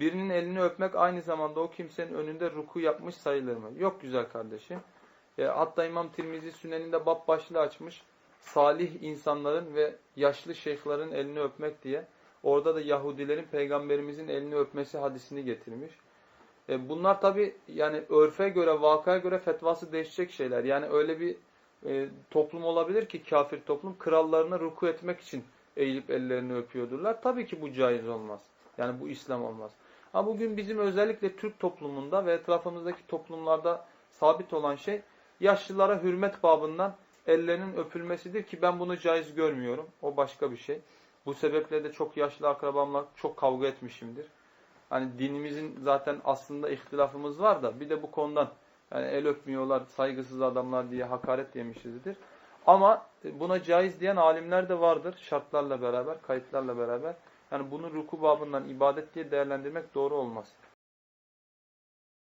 birinin elini öpmek aynı zamanda o kimsenin önünde ruku yapmış sayılır mı? Yok güzel kardeşim. E, hatta İmam Tirmizi Sünen'inde bab başlığı açmış. Salih insanların ve yaşlı şeyhlerin elini öpmek diye. Orada da Yahudilerin peygamberimizin elini öpmesi hadisini getirmiş. E, bunlar tabi yani örfe göre, vakaya göre fetvası değişecek şeyler. Yani öyle bir e, toplum olabilir ki kafir toplum krallarına ruku etmek için eğilip ellerini öpüyordurlar. Tabii ki bu caiz olmaz. Yani bu İslam olmaz. Ama bugün bizim özellikle Türk toplumunda ve etrafımızdaki toplumlarda sabit olan şey yaşlılara hürmet babından ellerinin öpülmesidir ki ben bunu caiz görmüyorum. O başka bir şey. Bu sebeple de çok yaşlı akrabamla çok kavga etmişimdir. Hani dinimizin zaten aslında ihtilafımız var da bir de bu konudan yani el öpmüyorlar, saygısız adamlar diye hakaret yemişizdir. Ama buna caiz diyen alimler de vardır şartlarla beraber, kayıtlarla beraber. Yani bunu ruku babından ibadet diye değerlendirmek doğru olmaz.